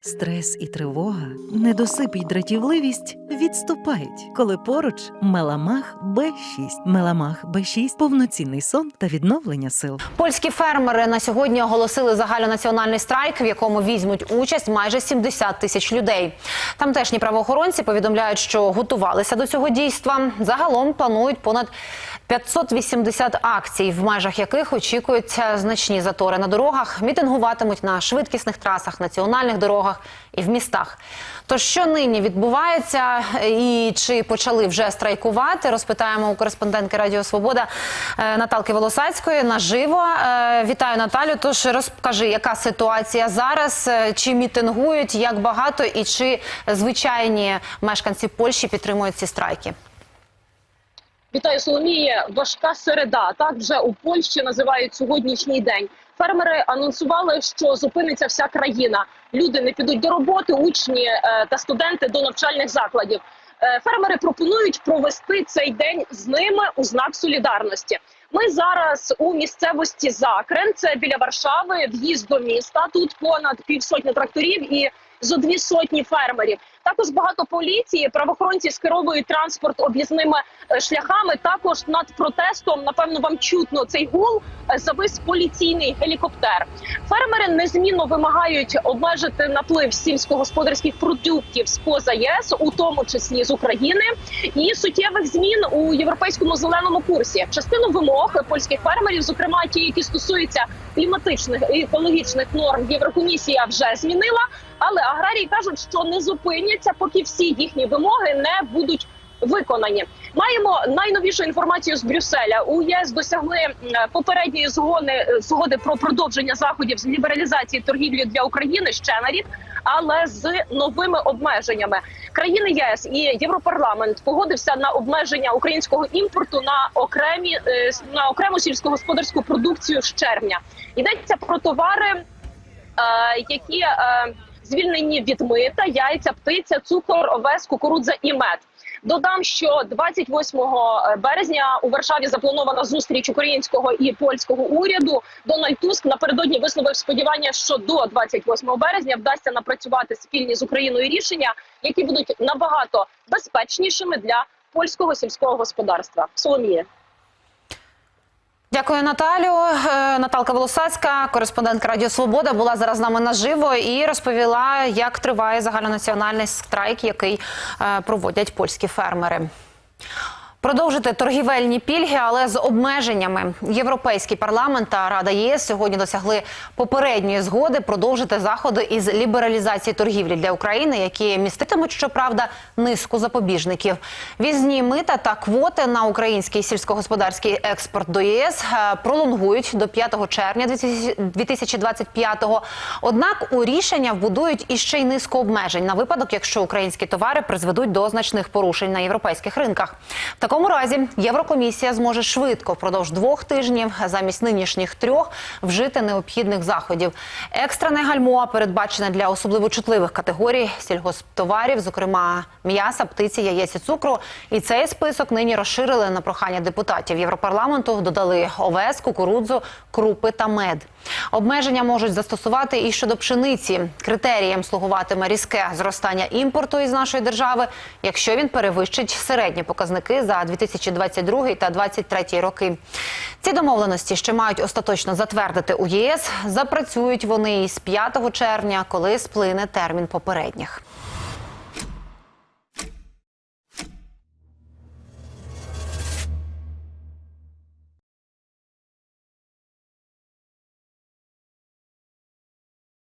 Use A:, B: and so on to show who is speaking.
A: Стрес і тривога, недосип і дратівливість відступають, коли поруч Меламах Б6. Меламах Б6 – повноцінний сон та відновлення сил.
B: Польські фермери на сьогодні оголосили загальнонаціональний страйк, в якому візьмуть участь майже 70 тисяч людей. Тамтешні правоохоронці повідомляють, що готувалися до цього дійства. Загалом планують понад 580 акцій, в межах яких очікуються значні затори на дорогах. Мітингуватимуть на швидкісних трасах, національних дорогах і в містах. Тож що нині відбувається і чи почали вже страйкувати? Розпитаємо у кореспондентки Радіо Свобода е, Наталки Волосацької наживо. Е, Вітаю Наталю. Тож розкажи, яка ситуація зараз? Е, Чи мітингують, як багато, і чи звичайні мешканці Польщі підтримують ці страйки?
C: Вітаю Соломіє. Важка середа. Так вже у Польщі називають сьогоднішній день. Фермери анонсували, що зупиниться вся країна. Люди не підуть до роботи, учні е, та студенти до навчальних закладів. Е, Фермери пропонують провести цей день з ними у знак солідарності. Ми зараз у місцевості Закрен, це біля Варшави, в'їзд до міста. Тут понад півсотні тракторів і зо дві сотні фермерів. Також багато поліції, правоохоронці скеровують транспорт об'їзними е, шляхами. Також над протестом, напевно, вам чутно цей гул е, завис поліційний гелікоптер. Фермери незмінно вимагають обмежити наплив сільськогосподарських продуктів з поза ЄС, у тому числі з України, і суттєвих змін у європейському зеленому курсі. Частину вимог польських фермерів, зокрема ті, які стосуються кліматичних і екологічних норм, Єврокомісія вже змінила. Але аграрії кажуть, що не зупиняться, поки всі їхні вимоги не будуть виконані. Маємо найновішу інформацію з Брюсселя. У ЄС досягли попередньої згоди, згоди про продовження заходів з лібералізації торгівлі для України ще на рік, але з новими обмеженнями. Країни єС і Європарламент погодився на обмеження українського імпорту на окремі е, на окрему сільськогосподарську продукцію з червня. Йдеться про товари, е, які е, звільнені від мита, яйця, птиця, цукор, овес, кукурудза і мед. Додам, що 28 березня у Варшаві запланована зустріч українського і польського уряду. Дональд Туск напередодні висловив сподівання, що до 28 березня вдасться напрацювати спільні з Україною рішення, які будуть набагато безпечнішими для польського сільського господарства. Соломіє.
B: Дякую, Наталю. Е, Наталка Волосацька, кореспондентка Радіо Свобода, була зараз з нами наживо і розповіла, як триває загальнонаціональний страйк, який е, проводять польські фермери. Продовжити торгівельні пільги, але з обмеженнями. Європейський парламент та Рада ЄС сьогодні досягли попередньої згоди продовжити заходи із лібералізації торгівлі для України, які міститимуть, щоправда, низку запобіжників. Візні мита та квоти на український сільськогосподарський експорт до ЄС е, пролонгують до 5 червня 2025-го. Однак у рішення вбудують іще й низку обмежень на випадок, якщо українські товари призведуть до значних порушень на європейських ринках. Такому разі Єврокомісія зможе швидко впродовж двох тижнів замість нинішніх трьох вжити необхідних заходів. Екстрене гальмо передбачене для особливо чутливих категорій сільгосптоварів, зокрема м'яса, птиці, яєць і цукру. І цей список нині розширили на прохання депутатів Європарламенту. Додали овес, кукурудзу, крупи та мед. Обмеження можуть застосувати і щодо пшениці. Критерієм слугуватиме різке зростання імпорту із нашої держави, якщо він перевищить середні показники за 2022 та 2023 роки. Ці домовленості ще мають остаточно затвердити у ЄС. Запрацюють вони із 5 червня, коли сплине термін попередніх.